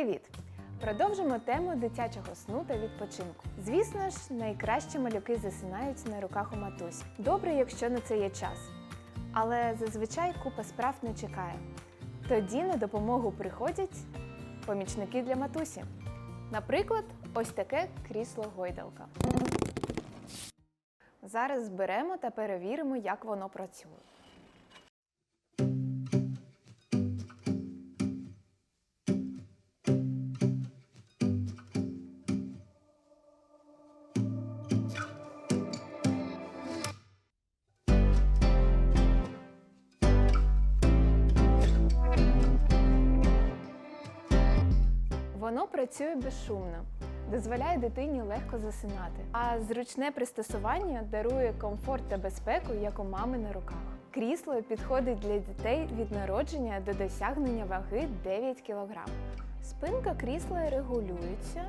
Привіт! Продовжимо тему дитячого сну та відпочинку. Звісно ж, найкраще малюки засинають на руках у матусь. Добре, якщо на це є час. Але зазвичай купа справ не чекає. Тоді на допомогу приходять помічники для матусі. Наприклад, ось таке крісло гойдалка. Зараз зберемо та перевіримо, як воно працює. Воно працює безшумно, дозволяє дитині легко засинати, а зручне пристосування дарує комфорт та безпеку, як у мами на руках. Крісло підходить для дітей від народження до досягнення ваги 9 кг. Спинка крісла регулюється.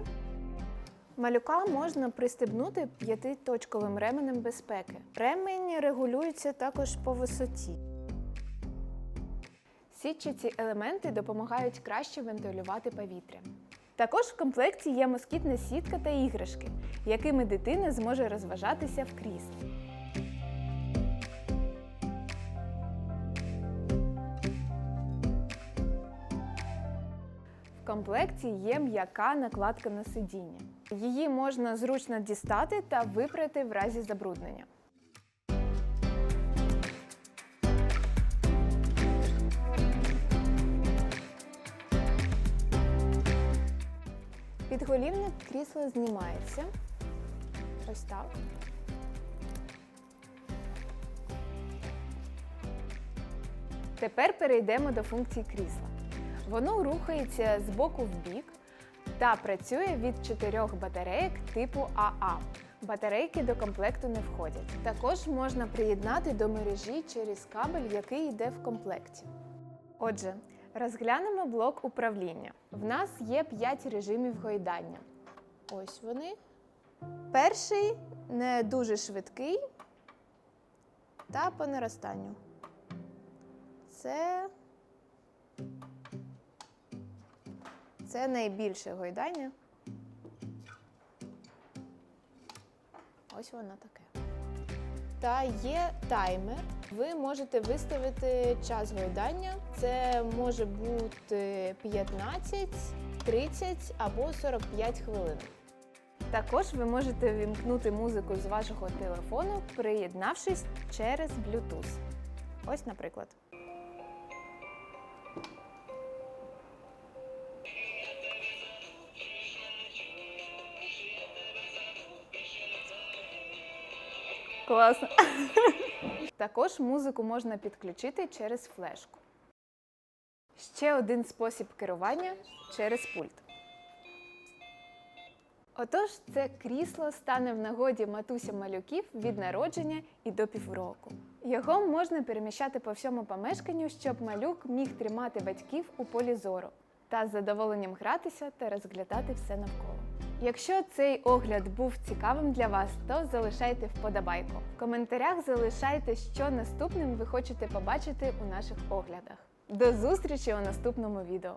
Малюка можна пристебнути п'ятиточковим ременем безпеки. Ремень регулюється також по висоті. Сітчаті елементи допомагають краще вентилювати повітря. Також в комплекті є москітна сітка та іграшки, якими дитина зможе розважатися в кріслі. В комплекті є м'яка накладка на сидіння. Її можна зручно дістати та випрати в разі забруднення. Підголівник крісла знімається. Ось так. Тепер перейдемо до функцій крісла. Воно рухається з боку в бік та працює від чотирьох батарейок типу АА. Батарейки до комплекту не входять. Також можна приєднати до мережі через кабель, який йде в комплекті. Отже, розглянемо блок управління. В нас є 5 режимів гойдання. Ось вони. Перший не дуже швидкий та по наростанню. Це, Це найбільше гойдання. Ось воно таке. Та є таймер. Ви можете виставити час гойдання. Це може бути 15, 30 або 45 хвилин. Також ви можете вімкнути музику з вашого телефону, приєднавшись через Bluetooth. Ось, наприклад. Класно. Також музику можна підключити через флешку. Ще один спосіб керування через пульт. Отож, це крісло стане в нагоді матусям малюків від народження і до півроку. Його можна переміщати по всьому помешканню, щоб малюк міг тримати батьків у полі зору та з задоволенням гратися та розглядати все навколо. Якщо цей огляд був цікавим для вас, то залишайте вподобайку. В коментарях залишайте, що наступним ви хочете побачити у наших оглядах. До зустрічі у наступному відео!